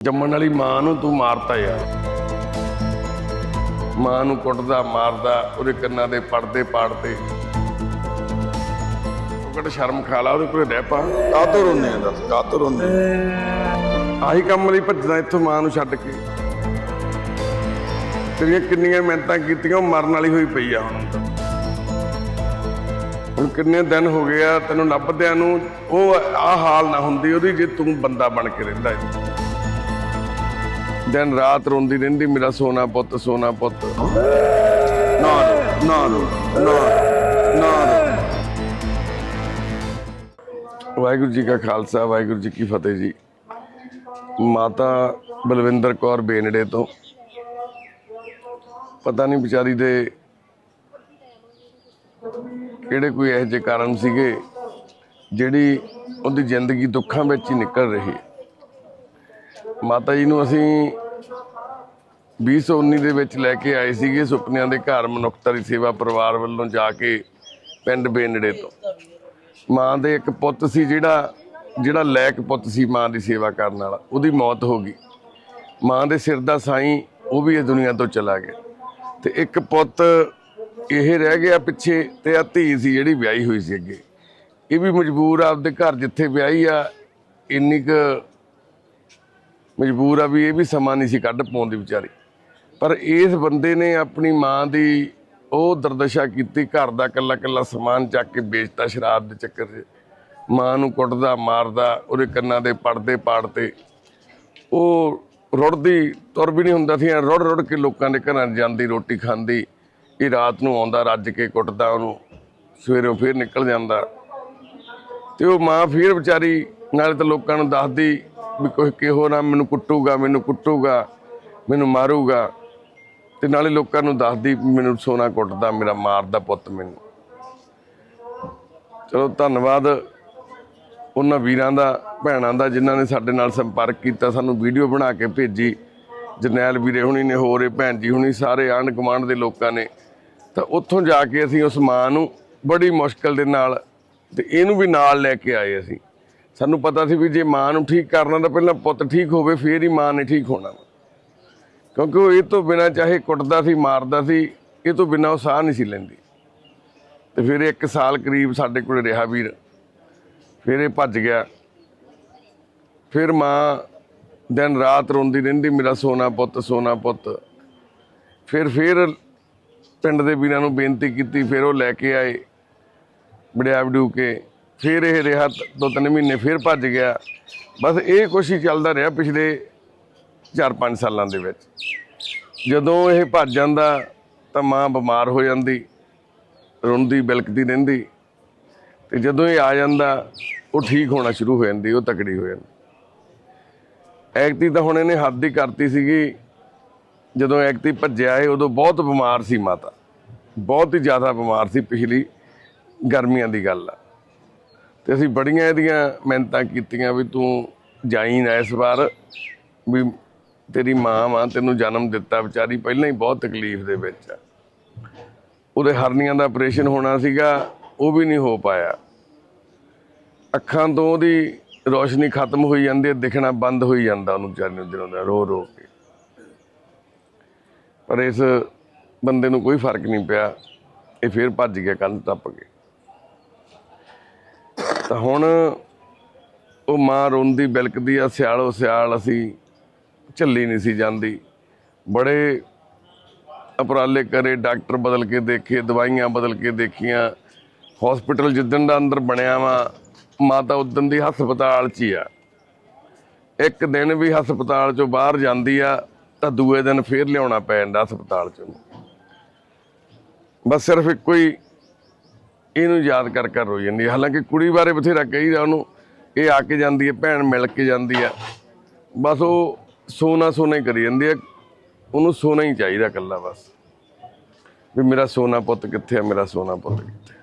ਜੰਮਣ ਵਾਲੀ ਮਾਂ ਨੂੰ ਤੂੰ ਮਾਰਤਾ ਯਾਰ। ਮਾਂ ਨੂੰ ਕੁੱਟਦਾ ਮਾਰਦਾ ਉਹਦੇ ਕੰਨਾਂ ਦੇ ਪਰਦੇ ਪਾੜਦੇ। ਉਹ ਕਿਹੜਾ ਸ਼ਰਮ ਖਾ ਲਾ ਉਹਦੇ ਕੋਲੇ ਰਹਿ ਪਾ। ਕਾਤੋਂ ਰੋਨੇ ਆ ਦੱਸ ਕਾਤੋਂ ਰੋਨੇ ਆਹੀ ਕੰਮ ਲਈ ਭੱਜਦਾ ਇੱਥੋਂ ਮਾਂ ਨੂੰ ਛੱਡ ਕੇ। ਤੇਰੀਆਂ ਕਿੰਨੀਆਂ ਮਿਹਨਤਾਂ ਕੀਤੀਆਂ ਉਹ ਮਰਨ ਵਾਲੀ ਹੋਈ ਪਈ ਆ ਹੁਣ। ਹੁਣ ਕਿੰਨੇ ਦਿਨ ਹੋ ਗਏ ਆ ਤੈਨੂੰ ਲੱਭਦਿਆਂ ਨੂੰ ਉਹ ਆ ਹਾਲ ਨਾ ਹੁੰਦੀ ਉਹਦੀ ਜੇ ਤੂੰ ਬੰਦਾ ਬਣ ਕੇ ਰਹਿੰਦਾ ਹੈ ਦਿਨ ਰਾਤ ਰੋਂਦੀ ਰਹਿੰਦੀ, ਮੇਰਾ ਸੋਨਾ ਪੁੱਤ ਸੋਨਾ ਪੁੱਤ। ਨਾ ਰੋ ਨਾ ਰੋ ਨਾ ਨਾ ਰੋ ਵਾਹਿਗੁਰੂ ਜੀ ਕਾ ਖਾਲਸਾ, ਵਾਹਿਗੁਰੂ ਜੀ ਕੀ ਫਤਿਹ ਜੀ। ਮਾਤਾ ਬਲਵਿੰਦਰ ਕੌਰ ਬੇਨੜੇ ਤੋਂ। ਪਤਾ ਨਹੀਂ ਵਿਚਾਰੀ ਦੇ ਕਿਹੜੇ ਕੋਈ ਇਹੋ ਜਿਹੇ ਕਾਰਨ ਸੀਗੇ, ਜਿਹੜੀ ਉਹਦੀ ਜ਼ਿੰਦਗੀ ਦੁੱਖਾਂ ਵਿੱਚ ਹੀ ਨਿਕਲ ਰਹੀ ਮਾਤਾ ਜੀ ਨੂੰ ਅਸੀਂ 2019 ਦੇ ਵਿੱਚ ਲੈ ਕੇ ਆਏ ਸੀਗੇ ਸੁਪਨਿਆਂ ਦੇ ਘਰ ਮਨੁੱਖਤਾ ਦੀ ਸੇਵਾ ਪਰਿਵਾਰ ਵੱਲੋਂ ਜਾ ਕੇ ਪਿੰਡ ਬੇਨੜੇ ਤੋਂ। ਮਾਂ ਦੇ ਇੱਕ ਪੁੱਤ ਸੀ ਜਿਹੜਾ ਜਿਹੜਾ ਲੈਕ ਪੁੱਤ ਸੀ ਮਾਂ ਦੀ ਸੇਵਾ ਕਰਨ ਵਾਲਾ, ਉਹਦੀ ਮੌਤ ਹੋ ਗਈ। ਮਾਂ ਦੇ ਸਿਰ ਦਾ ਸਾਈਂ ਉਹ ਵੀ ਇਸ ਦੁਨੀਆ ਤੋਂ ਚਲਾ ਗਿਆ। ਤੇ ਇੱਕ ਪੁੱਤ ਇਹ ਰਹਿ ਗਿਆ ਪਿੱਛੇ ਤੇ ਆ ਧੀ ਸੀ ਜਿਹੜੀ ਵਿਆਹੀ ਹੋਈ ਸੀ ਅੱਗੇ। ਇਹ ਵੀ ਮਜਬੂਰ ਆਪਦੇ ਘਰ ਜਿੱਥੇ ਵਿਆਹੀ ਆ, ਇੰਨੀ ਕੁ ਮਜਬੂਰ ਆ ਵੀ ਇਹ ਵੀ ਸਮਾਂ ਨਹੀਂ ਸੀ ਕੱਢ ਪਾਉਂਦੀ ਵਿਚਾਰੀ। ਪਰ ਇਸ ਬੰਦੇ ਨੇ ਆਪਣੀ ਮਾਂ ਦੀ ਉਹ ਦਰਦਸ਼ਾ ਕੀਤੀ, ਘਰ ਦਾ ਕੱਲਾ ਕੱਲਾ ਸਮਾਨ ਚੱਕ ਕੇ ਵੇਚਤਾ ਸ਼ਰਾਬ ਦੇ ਚੱਕਰ 'ਚ। ਮਾਂ ਨੂੰ ਕੁੱਟਦਾ, ਮਾਰਦਾ, ਉਹਦੇ ਕੰਨਾਂ ਦੇ ਪਰਦੇ ਪਾੜਤੇ। ਉਹ ਰੁੜਦੀ, ਤੁਰ ਵੀ ਨਹੀਂ ਹੁੰਦਾ ਸੀ, ਐਂ ਰੁੜ ਰੁੜ ਕੇ ਲੋਕਾਂ ਦੇ ਘਰਾਂ 'ਚ ਜਾਂਦੀ, ਰੋਟੀ ਖਾਂਦੀ। ਇਹ ਰਾਤ ਨੂੰ ਆਉਂਦਾ, ਰੱਜ ਕੇ ਕੁੱਟਦਾ ਉਹਨੂੰ, ਸਵੇਰੋਂ ਫੇਰ ਨਿਕਲ ਜਾਂਦਾ। ਤੇ ਉਹ ਮਾਂ ਫੇਰ ਵਿਚਾਰੀ, ਨਾਲੇ ਤਾਂ ਲੋਕਾਂ ਨੂੰ ਦੱਸਦੀ ਵੀ ਕੋਈ ਕਿਹੋ ਨਾ ਮੈਨੂੰ ਕੁੱਟੂਗਾ ਮੈਨੂੰ ਕੁੱਟੂਗਾ, ਮੈਨੂੰ ਮਾਰੂਗਾ। ਤੇ ਨਾਲੇ ਲੋਕਾਂ ਨੂੰ ਦੱਸਦੀ ਵੀ ਮੈਨੂੰ ਸੋਨਾ ਕੁੱਟਦਾ, ਮੇਰਾ ਮਾਰਦਾ ਪੁੱਤ ਮੈਨੂੰ। ਚਲੋ, ਧੰਨਵਾਦ ਉਹਨਾਂ ਵੀਰਾਂ ਦਾ, ਭੈਣਾਂ ਦਾ, ਜਿਨ੍ਹਾਂ ਨੇ ਸਾਡੇ ਨਾਲ ਸੰਪਰਕ ਕੀਤਾ, ਸਾਨੂੰ ਵੀਡੀਓ ਬਣਾ ਕੇ ਭੇਜੀ। ਜਰਨੈਲ ਵੀਰੇ ਹੁਣੀ ਨੇ, ਹੋਰ ਇਹ ਭੈਣ ਜੀ ਹੁਣੀ, ਸਾਰੇ ਆਂਢ ਗੁਆਂਢ ਦੇ ਲੋਕਾਂ ਨੇ। ਤਾਂ ਉੱਥੋਂ ਜਾ ਕੇ ਅਸੀਂ ਉਸ ਮਾਂ ਨੂੰ ਬੜੀ ਮੁਸ਼ਕਲ ਦੇ ਨਾਲ, ਤੇ ਇਹਨੂੰ ਵੀ ਨਾਲ ਲੈ ਕੇ ਆਏ ਅਸੀਂ। ਸਾਨੂੰ ਪਤਾ ਸੀ ਵੀ ਜੇ ਮਾਂ ਨੂੰ ਠੀਕ ਕਰਨਾ ਤਾਂ ਪਹਿਲਾਂ ਪੁੱਤ ਠੀਕ ਹੋਵੇ, ਫੇਰ ਹੀ ਮਾਂ ਨੇ ਠੀਕ ਹੋਣਾ ਕਿਉਂਕਿ ਉਹ ਇਹ ਤੋਂ ਬਿਨਾ ਚਾਹੇ ਕੁੱਟਦਾ ਸੀ, ਮਾਰਦਾ ਸੀ, ਇਹ ਤੋਂ ਬਿਨਾ ਉਹ ਸਾਹ ਨਹੀਂ ਸੀ ਲੈਂਦੀ। ਤੇ ਫਿਰ ਇੱਕ ਸਾਲ ਕਰੀਬ ਸਾਡੇ ਕੋਲ ਰਿਹਾ ਵੀਰ। ਫਿਰ ਇਹ ਭੱਜ ਗਿਆ। ਫਿਰ ਮਾਂ ਦਿਨ ਰਾਤ ਰੋਂਦੀ ਰਹਿੰਦੀ, ਮੇਰਾ ਸੋਨਾ ਪੁੱਤ ਸੋਨਾ ਪੁੱਤ। ਫਿਰ ਫਿਰ ਪਿੰਡ ਦੇ ਵੀਰਾਂ ਨੂੰ ਬੇਨਤੀ ਕੀਤੀ, ਫਿਰ ਉਹ ਲੈ ਕੇ ਆਏ ਬੜਿਆ ਵਡੂ ਕੇ। ਫਿਰ ਇਹ ਰਿਹਾ ਦੋ ਤਿੰਨ ਮਹੀਨੇ ਫਿਰ ਭੱਜ ਗਿਆ। ਬਸ ਇਹ ਕੁਛ ਹੀ ਚੱਲਦਾ ਰਿਹਾ ਪਿਛਲੇ 4-5 ਸਾਲਾਂ ਦੇ ਵਿੱਚ। ਜਦੋਂ ਇਹ ਭੱਜ ਜਾਂਦਾ, ਤਾਂ ਮਾਂ ਬਿਮਾਰ ਹੋ ਜਾਂਦੀ, ਰੋਂਦੀ, ਬਿਲਕਦੀ ਰਹਿੰਦੀ। ਤੇ ਜਦੋਂ ਇਹ ਆ ਜਾਂਦਾ, ਉਹ ਠੀਕ ਹੋਣਾ ਸ਼ੁਰੂ ਹੋ ਜਾਂਦੀ, ਉਹ ਤਕੜੀ ਹੋ ਜਾਂਦੀ। ਐਕਤੀ ਤਾਂ ਹੁਣ ਇਹਨੇ ਹੱਦ ਹੀ ਕਰਤੀ ਸੀਗੀ। ਜਦੋਂ ਐਕਤੀ ਭੱਜਿਆ, ਇਹ ਉਦੋਂ ਬਹੁਤ ਬਿਮਾਰ ਸੀ ਮਾਤਾ। ਬਹੁਤ ਹੀ ਜ਼ਿਆਦਾ ਬਿਮਾਰ ਸੀ ਪਿਛਲੀ ਗਰਮੀਆਂ ਦੀ ਗੱਲ ਆ। ਤੇ ਅਸੀਂ ਬੜੀਆਂ ਇਹਦੀਆਂ ਮਿਹਨਤਾਂ ਕੀਤੀਆਂ ਵੀ ਤੂੰ ਜਾਈ ਨਾ ਇਸ ਵਾਰ, ਵੀ ਤੇਰੀ ਮਾਂ ਮਾਂ ਤੈਨੂੰ ਜਨਮ ਦਿੱਤਾ ਵਿਚਾਰੀ, ਪਹਿਲਾਂ ਹੀ ਬਹੁਤ ਤਕਲੀਫ ਦੇ ਵਿੱਚ ਆ। ਉਹਦੇ ਹਰਨੀਆਂ ਦਾ ਆਪਰੇਸ਼ਨ ਹੋਣਾ ਸੀਗਾ, ਉਹ ਵੀ ਨਹੀਂ ਹੋ ਪਾਇਆ। ਅੱਖਾਂ ਤੋਂ ਉਹਦੀ ਰੋਸ਼ਨੀ ਖਤਮ ਹੋਈ ਜਾਂਦੀ ਹੈ, ਦਿਖਣਾ ਬੰਦ ਹੋਈ ਜਾਂਦਾ ਉਹਨੂੰ ਵਿਚਾਰੀ ਨੂੰ ਦਿਨੋਂ ਦਾ, ਰੋ ਰੋ ਕੇ। ਪਰ ਇਸ ਬੰਦੇ ਨੂੰ ਕੋਈ ਫ਼ਰਕ ਨਹੀਂ ਪਿਆ, ਇਹ ਫੇਰ ਭੱਜ ਗਿਆ, ਕੰਧ ਟੱਪ ਕੇ। ਤਾਂ ਹੁਣ ਉਹ ਮਾਂ ਰੋਂਦੀ ਬਿਲਕਦੀ ਆ, ਸਿਆਲੋ ਸਿਆਲ ਅਸੀਂ ਝੱਲੀ ਨਹੀਂ ਸੀ ਜਾਂਦੀ। ਬੜੇ ਉਪਰਾਲੇ ਕਰੇ, ਡਾਕਟਰ ਬਦਲ ਕੇ ਦੇਖੇ, ਦਵਾਈਆਂ ਬਦਲ ਕੇ ਦੇਖੀਆਂ। ਹਸਪੀਟਲ ਜਿੱਦਣ ਦਾ ਅੰਦਰ ਬਣਿਆ ਵਾ ਮਾਤਾ ਉਦਣ ਦੀ ਹਸਪਤਾਲ 'ਚ ਹੀ ਆ। ਇੱਕ ਦਿਨ ਵੀ ਹਸਪਤਾਲ 'ਚੋਂ ਬਾਹਰ ਜਾਂਦੀ ਆ, ਤਾਂ ਦੂਏ ਦਿਨ ਫੇਰ ਲਿਆਉਣਾ ਪੈ ਜਾਂਦਾ ਹਸਪਤਾਲ 'ਚੋਂ। ਬਸ ਸਿਰਫ ਇੱਕੋ ਹੀ ਇਹਨੂੰ ਯਾਦ ਕਰ ਕਰ ਰੋਈ ਜਾਂਦੀ ਹੈ? ਹਾਲਾਂਕਿ ਕੁੜੀ ਬਾਰੇ ਬਥੇਰਾ ਕਹੀਦਾ ਉਹਨੂੰ, ਇਹ ਆ ਕੇ ਜਾਂਦੀ ਹੈ, ਭੈਣ ਮਿਲ ਕੇ ਜਾਂਦੀ ਹੈ। ਬਸ ਉਹ ਸੋਨਾ ਸੋਨਾ ਹੀ ਕਰੀ ਜਾਂਦੀ ਹੈ। ਉਹਨੂੰ ਸੋਨਾ ਹੀ ਚਾਹੀਦਾ ਇਕੱਲਾ ਬਸ। ਵੀ ਮੇਰਾ ਸੋਨਾ ਪੁੱਤ ਕਿੱਥੇ ਆ, ਮੇਰਾ ਸੋਨਾ ਪੁੱਤ ਕਿੱਥੇ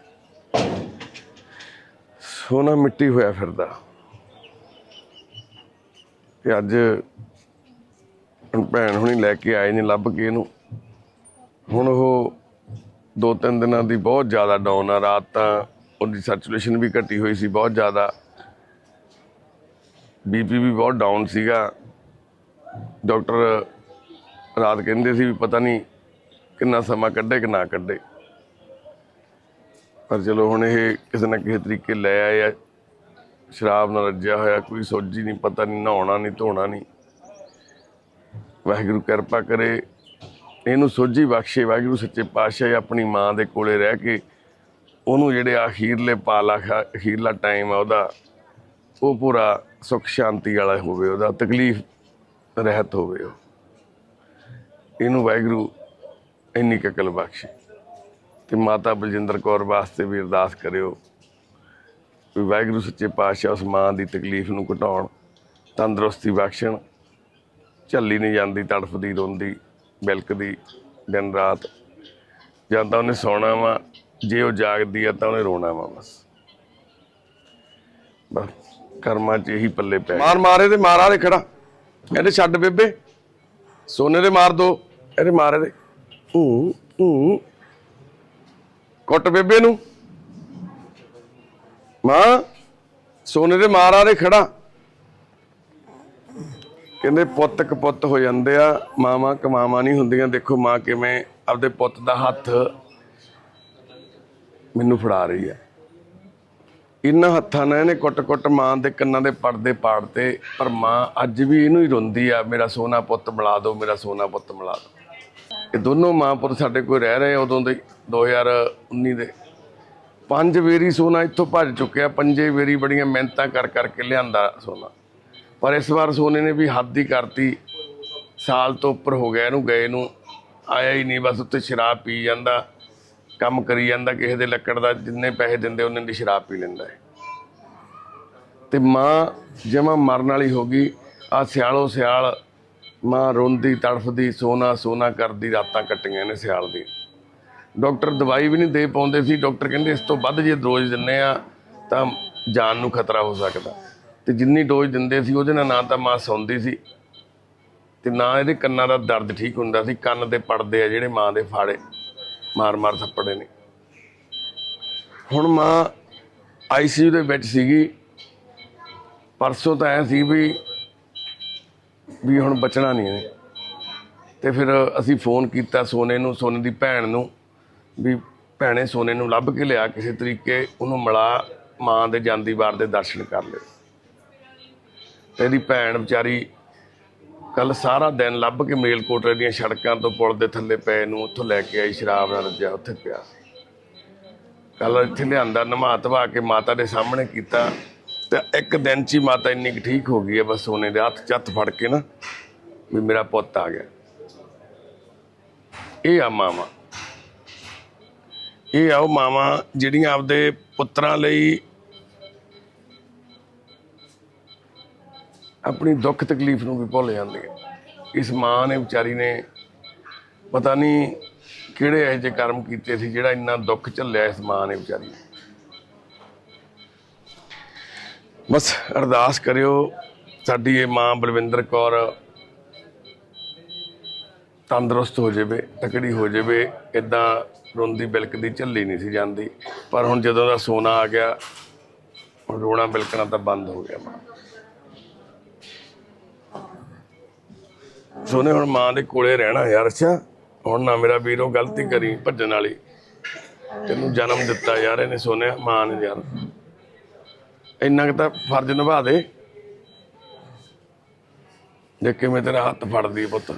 ਸੋਨਾ ਮਿੱਟੀ ਹੋਇਆ ਫਿਰਦਾ। ਤੇ ਅੱਜ ਭੈਣ ਹੁਣੀ ਲੈ ਕੇ ਆਏ ਨੇ, ਲੱਭ ਕੇ ਇਹਨੂੰ। ਹੁਣ ਉਹ ਦੋ ਤਿੰਨ ਦਿਨਾਂ ਦੀ ਬਹੁਤ ਜ਼ਿਆਦਾ ਡਾਊਨ ਆ। ਰਾਤ ਤਾਂ ਉਹਦੀ ਸਰਕੂਲੇਸ਼ਨ ਵੀ ਘਟੀ ਹੋਈ ਸੀ ਬਹੁਤ ਜ਼ਿਆਦਾ। ਬੀਪੀ ਵੀ ਬਹੁਤ ਡਾਊਨ ਸੀਗਾ। ਡਾਕਟਰ ਰਾਤ ਕਹਿੰਦੇ ਸੀ ਵੀ ਪਤਾ ਨਹੀਂ ਕਿੰਨਾ ਸਮਾਂ ਕੱਢੇ ਕਿ ਨਾ ਕੱਢੇ। ਪਰ ਚਲੋ ਹੁਣ ਇਹ ਕਿਸੇ ਨਾ ਕਿਸੇ ਤਰੀਕੇ ਲੈ ਆਏ ਆ। ਸ਼ਰਾਬ ਨਾਲ ਰੱਜਿਆ ਹੋਇਆ, ਕੋਈ ਸੋਝੀ ਨਹੀਂ, ਪਤਾ ਨਹੀਂ, ਨਹਾਉਣਾ ਨਹੀਂ, ਧੋਣਾ ਨਹੀਂ। ਵਾਹਿਗੁਰੂ ਕਿਰਪਾ ਕਰੇ। ਇਹਨੂੰ ਸੋਝੀ ਬਖਸ਼ੇ, ਵਾਹਿਗੁਰੂ ਸੱਚੇ ਪਾਤਸ਼ਾਹ ਆਪਣੀ ਮਾਂ ਦੇ ਕੋਲੇ ਰਹਿ ਕੇ ਉਹਨੂੰ ਜਿਹੜੇ ਅਖੀਰਲੇ ਪਾਲਾ ਅਖੀਰਲਾ ਟਾਈਮ ਆ ਉਹਦਾ, ਉਹ ਪੂਰਾ ਸੁਖ ਸ਼ਾਂਤੀ ਵਾਲਾ ਹੋਵੇ, ਉਹਦਾ ਤਕਲੀਫ ਰਹਿਤ ਹੋਵੇ ਉਹ। ਇਹਨੂੰ ਵਾਹਿਗੁਰੂ ਇੰਨੀ ਕਕਲ ਅਕਲ ਬਖਸ਼ੇ। ਤੇ ਮਾਤਾ ਬਲਜਿੰਦਰ ਕੌਰ ਵਾਸਤੇ ਵੀ ਅਰਦਾਸ ਕਰਿਓ ਵੀ ਵਾਹਿਗੁਰੂ ਸੱਚੇ ਪਾਤਸ਼ਾਹ ਉਸ ਮਾਂ ਦੀ ਤਕਲੀਫ ਨੂੰ ਘਟਾਉਣ, ਤੰਦਰੁਸਤੀ ਬਖਸ਼ਣ, ਝੱਲੀ ਨਹੀਂ ਜਾਂਦੀ, ਤੜਫਦੀ ਰੋਂਦੀ ਬਿਲਕਦੀ ਦਿਨ ਰਾਤ ਜਾਂ ਤਾਂ ਉਹਨੇ ਸੌਣਾ ਵਾ, ਜੇ ਉਹ ਜਾਗਦੀ ਆ ਤਾਂ ਉਹਨੇ ਰੋਣਾ ਵਾ ਬਸ। ਬਸ, ਕਰਮਾਂ 'ਚ ਇਹੀ ਪੱਲੇ ਪੈ ਮਾਰ ਮਾਰੇ ਤੇ ਮਾਰਾ ਦੇ ਖੜਾ ਇਹਦੇ ਛੱਡ ਬੇਬੇ। ਸੋਨੇ ਦੇ ਮਾਰ ਦੋ। ਇਹਦੇ ਮਾਰੇ ਦੇ ਹੂੰ ਹੂੰ। ਕੁੱਟ ਬੇਬੇ ਨੂੰ। ਮਾਂ, ਸੋਨੇ ਦੇ ਮਾਰ ਆ ਦੇ ਖੜਾ। ਕਹਿੰਦੇ ਪੁੱਤ ਕਪੁੱਤ ਹੋ ਜਾਂਦੇ ਆ, ਮਾਵਾਂ ਕਮਾਵਾਂ ਨਹੀਂ ਹੁੰਦੀਆਂ, ਦੇਖੋ ਮਾਂ ਕਿਵੇਂ ਆਪਦੇ ਪੁੱਤ ਦਾ ਹੱਥ ਮੈਨੂੰ ਫੜਾ ਰਹੀ ਹੈ। ਇਹਨਾਂ ਹੱਥਾਂ ਨਾਲ ਇਹਨੇ ਕੁੱਟ-ਕੁੱਟ ਮਾਂ ਦੇ ਕੰਨਾਂ ਦੇ ਪਰਦੇ ਪਾੜਤੇ, ਪਰ ਮਾਂ ਅੱਜ ਵੀ ਇਹਨੂੰ ਹੀ ਰੋਂਦੀ ਆ, ਮੇਰਾ ਸੋਨਾ ਪੁੱਤ ਮਿਲਾ ਦਿਓ ਮੇਰਾ ਸੋਨਾ ਪੁੱਤ ਮਿਲਾ ਦਿਓ ਇਹ ਦੋਨੋਂ ਮਾਂ ਪੁੱਤ ਸਾਡੇ ਕੋਲ ਰਹਿ ਰਹੇ ਉਦੋਂ ਦੇ 2019 ਦੇ। ਪੰਜ ਵੇਰੀ ਸੋਨਾ ਇੱਥੋਂ ਭੱਜ ਚੁੱਕਿਆ, ਪੰਜੇ ਵੇਰੀ ਬੜੀਆਂ ਮਿਹਨਤਾਂ ਕਰ ਕਰਕੇ ਲਿਆਂਦਾ ਸੋਨਾ। ਪਰ ਇਸ ਵਾਰ ਸੋਨੇ ਨੇ ਵੀ ਹੱਦ ਹੀ ਕਰਤੀ। ਸਾਲ ਤੋਂ ਉੱਪਰ ਹੋ ਗਿਆ ਇਹਨੂੰ, ਗਏ ਨੂੰ। ਆਇਆ ਹੀ ਨਹੀਂ, ਬਸ ਉੱਤੇ ਸ਼ਰਾਬ ਪੀ ਜਾਂਦਾ, ਕੰਮ ਕਰੀ ਜਾਂਦਾ, ਕਿਸੇ ਦੇ ਲੱਕੜ ਦਾ ਜਿੰਨੇ ਪੈਸੇ ਦਿੰਦੇ ਉਹਨੇ ਦੀ ਸ਼ਰਾਬ ਪੀ ਲੈਂਦਾ ਹੈ। ਤੇ ਮਾਂ ਜਮਾ ਮਰਨ ਵਾਲੀ ਹੋ ਗਈ। ਆ ਸਿਆਲੋ ਸਿਆਲ, ਮਾਂ ਰੋਂਦੀ, ਤੜਫਦੀ, ਸੋਨਾ ਸੋਨਾ ਕਰਦੀ, ਰਾਤਾਂ ਕੱਟੀਆਂ ਨੇ ਸਿਆਲ ਦੀ। ਡਾਕਟਰ ਦਵਾਈ ਵੀ ਨਹੀਂ ਦੇ ਪਾਉਂਦੇ ਸੀ। ਡਾਕਟਰ ਕਹਿੰਦੇ ਇਸ ਤੋਂ ਵੱਧ ਜੇ ਡੋਜ਼ ਦਿੰਨੇ ਆ, ਤਾਂ ਜਾਨ ਨੂੰ ਖਤਰਾ ਹੋ ਸਕਦਾ। ਤੇ ਜਿੰਨੀ ਡੋਜ਼ ਦਿੰਦੇ ਸੀ, ਉਹਦੇ ਨਾਲ ਨਾ ਤਾਂ ਮਾਂ ਸੌਂਦੀ ਸੀ ਤੇ ਨਾ ਇਹਦੇ ਕੰਨਾਂ ਦਾ ਦਰਦ ਠੀਕ ਹੁੰਦਾ ਸੀ, ਕੰਨ ਦੇ ਪੜਦੇ ਆ ਜਿਹੜੇ ਮਾਂ ਦੇ ਫਾੜੇ ਮਾਰ-ਮਾਰ ਥੱਪੜੇ ਨੇ। ਹੁਣ ਮਾਂ ਆਈਸੀਯੂ ਦੇ ਵਿੱਚ ਸੀਗੀ, ਪਰਸੋਂ ਤਾਂ ਐ ਸੀ ਵੀ ਵੀ ਹੁਣ ਬਚਣਾ ਨਹੀਂ ਇਹਨੇ। ਤੇ ਫਿਰ ਅਸੀਂ ਫੋਨ ਕੀਤਾ ਸੋਨੇ ਨੂੰ, ਸੋਨੇ ਦੀ ਭੈਣ ਨੂੰ, ਵੀ ਭੈਣੇ ਸੋਨੇ ਨੂੰ ਲੱਭ ਕੇ ਲਿਆ, ਕਿਸੇ ਤਰੀਕੇ ਉਹਨੂੰ ਮਿਲਾ, ਮਾਂ ਦੇ ਜਾਂਦੀ ਵਾਰ ਦੇ ਦਰਸ਼ਨ ਕਰ ਲਏ। ਤੇ ਇਹਦੀ ਭੈਣ ਵਿਚਾਰੀ ਕੱਲ ਸਾਰਾ ਦਿਨ ਲੱਭ ਕੇ ਮੇਲਕੋਟਲੇ ਦੀਆਂ ਸੜਕਾਂ ਤੋਂ ਪੁਲ ਦੇ ਥੱਲੇ ਪਏ ਨੂੰ, ਉੱਥੋਂ ਲੈ ਕੇ ਆਈ ਸ਼ਰਾਬ ਨਾਲ ਰੱਜਿਆ ਉੱਥੇ ਪਿਆ। ਕੱਲ ਇੱਥੇ ਲਿਆਂਦਾ, ਨਮਾ ਧਵਾ ਕੇ ਮਾਤਾ ਦੇ ਸਾਹਮਣੇ ਕੀਤਾ ਤੇ ਇੱਕ ਦਿਨ ਚ ਹੀ ਮਾਤਾ ਇੰਨੀ ਕੁ ਠੀਕ ਹੋ ਗਈ ਹੈ, ਬਸ ਸੋਨੇ ਦੇ ਹੱਥ ਚੱਤ ਫੜ ਕੇ ਨਾ ਵੀ ਮੇਰਾ ਪੁੱਤ ਆ ਗਿਆ। ਇਹ ਆ ਮਾਵਾ। ਇਹ ਆ ਉਹ ਮਾਵਾਂ ਜਿਹੜੀਆਂ ਆਪਦੇ ਪੁੱਤਰਾਂ ਲਈ ਆਪਣੀ ਦੁੱਖ ਤਕਲੀਫ ਨੂੰ ਵੀ ਭੁੱਲ ਜਾਂਦੀ ਹੈ। ਇਸ ਮਾਂ ਨੇ, ਵਿਚਾਰੀ ਨੇ ਪਤਾ ਨਹੀਂ ਕਿਹੜੇ ਇਹੋ ਜਿਹੇ ਕਰਮ ਕੀਤੇ ਸੀ ਜਿਹੜਾ ਇੰਨਾ ਦੁੱਖ ਝੱਲਿਆ ਇਸ ਮਾਂ ਨੇ, ਵਿਚਾਰੀ ਬਸ ਅਰਦਾਸ ਕਰਿਓ, ਸਾਡੀ ਇਹ ਮਾਂ ਬਲਵਿੰਦਰ ਕੌਰ ਤੰਦਰੁਸਤ ਹੋ ਜਾਵੇ, ਤਕੜੀ ਹੋ ਜਾਵੇ ਇਦਾਂ ਰੋਂਦੀ ਬਿਲਕਦੀ ਝੱਲੀ ਨਹੀਂ ਸੀ ਜਾਂਦੀ। ਪਰ ਹੁਣ ਜਦੋਂ ਦਾ ਸੋਨਾ ਆ ਗਿਆ ਰੋਣਾ ਬਿਲਕਣਾ ਤਾਂ ਬੰਦ ਹੋ ਗਿਆ ਮਾਂ। ਸੋਨੇ ਹੁਣ ਮਾਂ ਦੇ ਕੋਲੇ ਰਹਿਣਾ ਯਾਰ ਅੱਛਾ? ਹੁਣ ਨਾ ਮੇਰਾ ਵੀਰੋ ਗਲਤੀ ਕਰੀ ਭੱਜਣ ਵਾਲੀ। ਤੈਨੂੰ ਜਨਮ ਦਿੱਤਾ ਯਾਰ ਇਹਨੇ ਸੋਨੇ ਮਾਂ ਨੇ ਯਾਰ। ਇੰਨਾ ਕੁ ਤਾਂ ਫਰਜ਼ ਨਿਭਾ ਦੇ। ਦੇਖ ਕੇ ਮੈਂ ਤੇਰਾ ਹੱਥ ਫੜਦੀ ਪੁੱਤ।